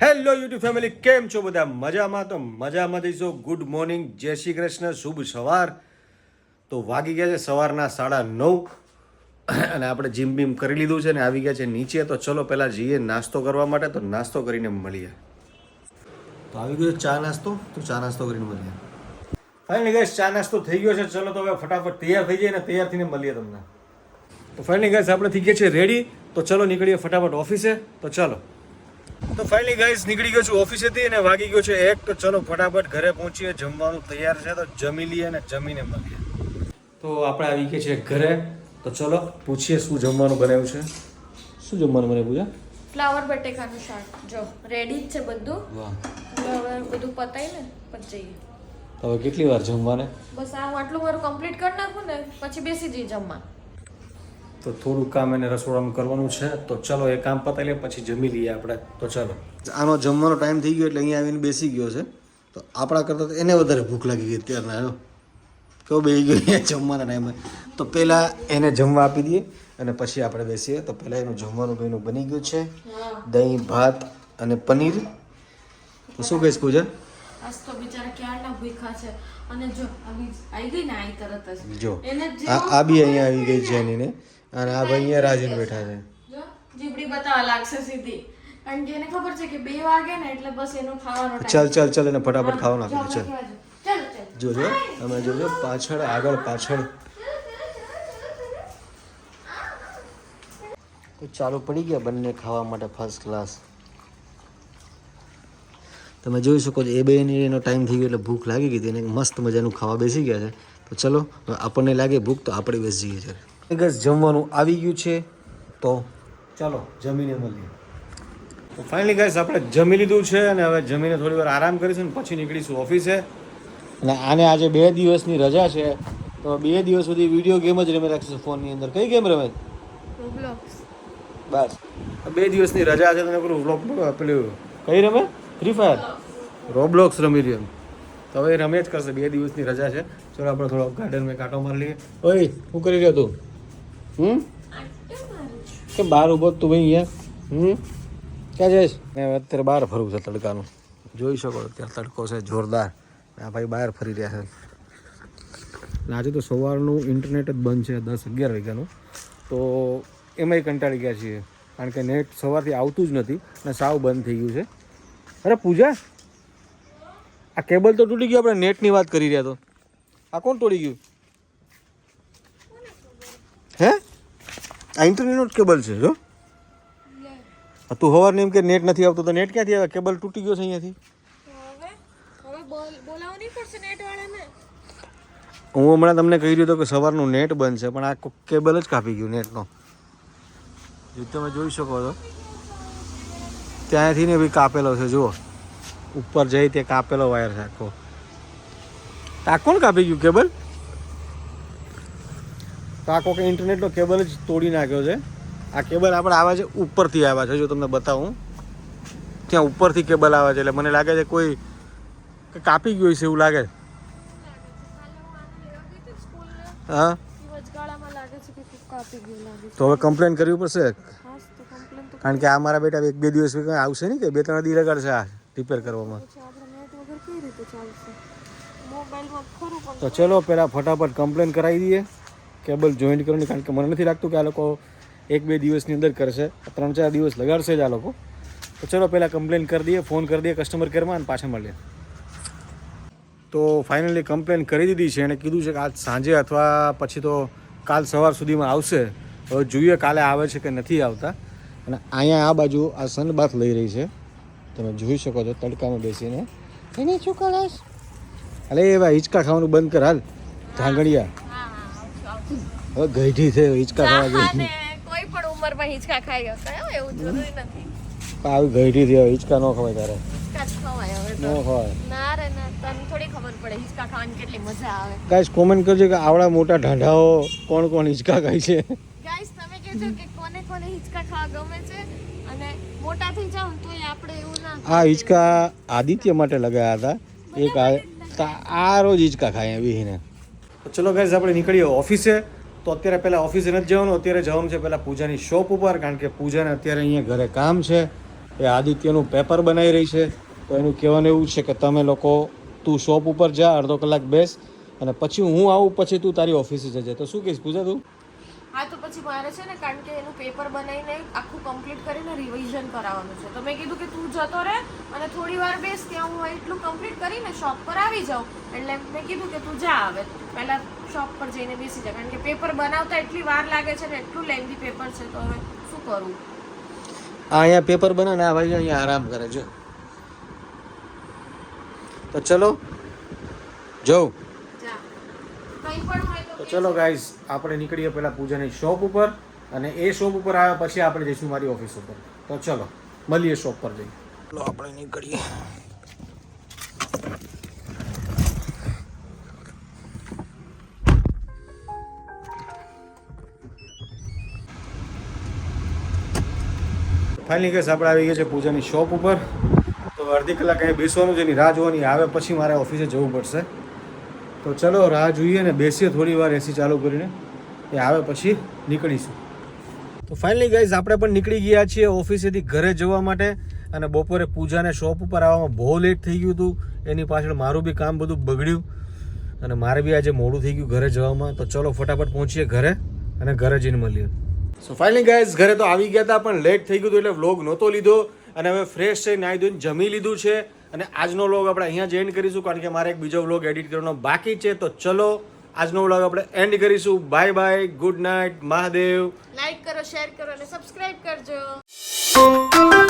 Hello YouTube family, કેમ છો બધા? મજામાં? તો મજામાં દઈશો ગુડ મોર્નિંગ. જય શ્રી કૃષ્ણ. શુભ સવાર. તો વાગી ગયા છે સવારના સાડા નવ. અને આપણે જીમ બીમ કરી લીધું છે ને આવી ગયા છે નીચે. તો ચલો પહેલાં જઈએ નાસ્તો કરવા માટે. તો નાસ્તો કરીને મળીએ. તો આવી ગયો ચા નાસ્તો. તો ચા નાસ્તો કરીને મળીએ. ફાઇનલી ગેસ ચા નાસ્તો થઈ ગયો છે. ચલો તો હવે ફટાફટ તૈયાર થઈ જાય ને તૈયાર થઈને મળીએ તમને. તો ફાઇનલી ગેસ આપણે થઈ ગયા છે રેડી તો ચલો નીકળીએ ફટાફટ ઓફિસે તો ચલો. તો ફાઇનલી ગાઈસ નીકળી ગયો છું ઓફિસેથી અને વાગી ગયો છે એક. તો ચલો ફટાફટ ઘરે પહોંચીએ જમવાનું તૈયાર છે તો જમી લઈએ અને જમીને મળીએ. તો આપણે આવી ગયા છે ઘરે. તો ચલો પૂછીએ શું જમવાનું બનાવ્યું છે? શું જમવાનું બનાવ્યું પૂજા? ફ્લાવર બટેકાનું શાક. જો રેડી જ છે બધું. વાહ. હવે બધું પતાય ને પછી જઈએ. તો હવે કેટલી વાર જમવાને? બસ આ આટલું મારું કમ્પ્લીટ કરી નાખું ને પછી બેસી જઈ જમવા. તો થોડું કામ એને રસોડાનું કરવાનું છે. તો ચલો એ કામ પતાવી લઈએ પછી જમી લઈએ આપણે. તો ચલો. આનો જમવાનો ટાઈમ થઈ ગયો એટલે અહીંયા આવીને બેસી ગયો છે. તો આપણા કરતાં તો એને વધારે ભૂખ લાગી ગઈ અત્યારના એનો કેવો બેસી ગયો અહીંયા જમવાના ટાઈમે. તો પહેલાં એને જમવા આપી દઈએ અને પછી આપણે બેસીએ. તો પહેલાં એનું જમવાનું ભાઈનું બની ગયું છે. દહીં ભાત અને પનીર. તો શું કહીશ પૂજા? આજ તો બિચારા ક્યારના ભૂખા છે? અને જો આવી આવી ગઈ ને આઈ તરત જ. જો આ આ બી અહીંયા આવી ગઈ છે એની ને અને આ ભાઈ અહીંયા રાજીને બેઠા છે. જો જીબડી બતાવવા લાગશે સીધી. કારણ કે એને ખબર છે કે બે વાગે ને એટલે બસ એનો ખાવાનો ટાઈમ ચાલ ચાલ ચાલ એને ફટાફટ ખાવાનું આપી ચાલ. જોજો તમે જોજો પાછળ આગળ પાછળ. તો ચાલુ પડી ગયા બંને ખાવા માટે ફર્સ્ટ ક્લાસ તમે જોઈ શકો છો એ બે એનો ટાઈમ થઈ ગયો એટલે ભૂખ લાગી ગઈ હતી એને મસ્ત મજાનું ખાવા બેસી ગયા છે. તો ચલો આપણને લાગે ભૂખ તો આપણે બેસી જઈએ છે ગસ જમવાનું આવી ગયું છે તો ચાલો જમીને મળીએ. તો ફાઇનલી ગાઈસ આપણે જમી લીધું છે અને હવે જમીને થોડી વાર આરામ કરીશું ને પછી નીકળીશું ઓફિસે. અને આને આજે બે દિવસની રજા છે તો બે દિવસ સુધી વીડિયો ગેમ જ રમે રાખીશું ફોનની અંદર. કઈ ગેમ રમે? બસ. બે દિવસની રજા છે તમે પેલું વ્લોગ પેલું કઈ રમે? ફ્રી ફાયર રોબ્લોક્સ રમી રહ્યો. તો હવે રમે જ કરશે બે દિવસની રજા છે. ચલો આપણે થોડો ગાર્ડનમાં કાંટો મારી લઈએ. ઓય શું કરી રહ્યો તું? હમ? કે બહાર ઊભો તું ભાઈ અહીંયા? હમ? ક્યાં જઈશ? મેં અત્યારે બહાર ફરવું છે તડકાનું. જોઈ શકો અત્યારે તડકો છે જોરદાર. આ ભાઈ બહાર ફરી રહ્યા છે. આજે તો સવારનું ઇન્ટરનેટ જ બંધ છે, દસ અગિયાર વાગ્યાનું. તો એમાંય કંટાળી ગયા છીએ. કારણ કે નેટ સવારથી આવતું જ નથી અને સાવ બંધ થઈ ગયું છે. અરે પૂજા! આ કેબલ તો તૂટી ગયું, આપણે નેટની વાત કરી રહ્યા તો. આ કોણ તોડી ગયું? હે? આ ઇન્ટરનેટ કેબલ છે જો. તું સવારને એમ કે નેટ નથી આવતું તો નેટ ક્યાંથી આવે? કેબલ તૂટી ગયો છે અહીંયાથી. હું હમણાં તમને કહી રહ્યો હતો કે સવારનું નેટ બંધ છે પણ આ કેબલ જ કાપી ગયું નેટનો જો તમે જોઈ શકો છો. ત્યાંથી ને બી કાપેલો છે જુઓ. ઉપર જઈ તે કાપેલો વાયર છે આખો. આ કોણ કાપી ગયું કેબલ તો આ કોકે ઇન્ટરનેટનો કેબલ જ તોડી નાખ્યો છે. આ કેબલ આપણે આવે છે ઉપરથી આવ્યા છે, જો તમને બતાવું. ત્યાં ઉપરથી કેબલ આવે છે, એટલે મને લાગે છે કોઈ કાપી ગયું છે એવું લાગે. હા? તો હવે કમ્પ્લેન કરવી પડશે? કારણ કે આ મારા બેટા એક, બે દિવસ આવશે નહીં કે, બે ત્રણ દી લગાડશે આ રિપેર કરવામાં. તો ચલો પહેલાં ફટાફટ કમ્પ્લેન કરાવી દઈએ. કેબલ જોઈન્ટ કરવાની કારણ કે મને નથી લાગતું કે આ લોકો એક બે દિવસની અંદર કરશે. ત્રણ ચાર દિવસ લગાડશે જ આ લોકો. તો ચલો પહેલાં કમ્પ્લેન કરી દઈએ ફોન કરી દઈએ કસ્ટમર કેરમાં અને પાછા મળીએ. તો ફાઇનલી કમ્પ્લેન કરી દીધી છે એણે કીધું છે કે આજ સાંજે અથવા પછી તો કાલ સવાર સુધીમાં આવશે. હવે જોઈએ કાલે આવે છે કે નથી આવતા. અને અહીંયા આ બાજુ આ સનબાથ લઈ રહી છે. તમે જોઈ શકો છો તડકામાં બેસીને. એને શું કરે અલે એ ભાઈ હિંચકા ખાવાનું બંધ કર હાલ. ધાંગડિયા. હવે ગઈઢી થઈ હિંચકા ખાવા ગઈ. કોઈ પણ ઉંમરમાં હિંચકા ખાઈ ગયો એવું જરૂરી નથી. આવી થઈ હવે હિંચકા ન ખવાય તારે. ગાઈસ કોમેન્ટ કરજો કે આવડા મોટા ઢાંઢાઓ કોણ કોણ હિંચકા ખાય છે. ગાઈસ તમે કહેજો કે કોને કોને હિંચકા ખાવા ગમે છે અને મોટા થઈ જાવ ને આપણે એવું ના આ હિંચકા આદિત્ય માટે લગાયા હતા. એક આ રોજ હિંચકા ખાય બેહીને ચલો ગાઈઝ આપણે નીકળીએ ઓફિસે તો અત્યારે પહેલાં ઓફિસે નથી જવાનું, અત્યારે જવાનું છે પહેલાં પૂજાની શોપ ઉપર, કારણ કે પૂજાને અત્યારે અહીંયા ઘરે કામ છે. એ આદિત્યનું પેપર બનાવી રહી છે. તો એનું કહેવાનું એવું છે કે તમે લોકો, તું શોપ ઉપર જા, અડધો કલાક બેસ, અને પછી હું આવું, પછી તું તારી ઓફિસે જજે. તો શું કહીશ, પૂજા તું? હા તો પછી મારે છે ને કારણ કે એનું પેપર બનાવીને આખું કમ્પ્લીટ કરીને રિવિઝન કરાવવાનું છે. તો મેં કીધું કે તું જતો રહે અને થોડી વાર બેસ ત્યાં હું એટલું કમ્પ્લીટ કરીને શોપ પર આવી જાઉં. એટલે મેં કીધું કે તું જા આવે પહેલાં શોપ પર જઈને બેસી જા. કારણ કે પેપર બનાવતા એટલી વાર લાગે છે ને એટલું લેન્ધી પેપર છે તો હવે શું કરું? હા અહીંયા પેપર બને ને આ ભાઈ અહીંયા આરામ કરે છે તો ચલો જવું જા. કંઈ પણ ચલો ગાઈઝ આપણે નીકળીએ પહેલાં પૂજાની શોપ ઉપર અને એ શોપ ઉપર આવ્યા પછી આપણે જઈશું મારી ઓફિસ ઉપર. તો ચલો મળીએ શોપ પર જઈએ ચલો આપણે નીકળીએ. ફાઇનલી કેસ આપણે આવી ગયા છે પૂજાની શોપ ઉપર. તો અડધી કલાક અહીં બેસવાનું છે એની રાહ જોવાની. આવે પછી મારે ઓફિસે જવું પડશે. તો ચલો, રાહ જોઈએ ને બેસીએ થોડી વાર એસી ચાલુ કરીને. એ આવે પછી નીકળીશું. તો ફાઇનલી ગાઈઝ આપણે પણ નીકળી ગયા છીએ ઓફિસેથી ઘરે જવા માટે અને બપોરે પૂજાને શોપ ઉપર આવવામાં બહુ લેટ થઈ ગયું હતું. એની પાછળ મારું બી કામ બધું બગડ્યું. અને મારે બી આજે મોડું થઈ ગયું ઘરે જવામાં. તો ચલો, ફટાફટ પહોંચીએ ઘરે અને ઘરે જઈને મળીએ. સો ફાઇનલી ગાઈઝ ઘરે તો આવી ગયા હતા પણ લેટ થઈ ગયું હતું એટલે વ્લોગ નહોતો લીધો. અને હવે ફ્રેશ થઈ નાહી ધોઈને જમી લીધું છે. અને આજનો વ્લોગ આપણે અહીંયા જ એન્ડ કરીશું, કારણ કે મારે એક બીજો વ્લોગ એડિટ કરવાનો બાકી છે. તો ચલો, આજનો વ્લોગ આપણે એન્ડ કરીશું. Bye bye good night Mahadev. Like કરો શેર કરો અને સબસ્ક્રાઇબ કરજો.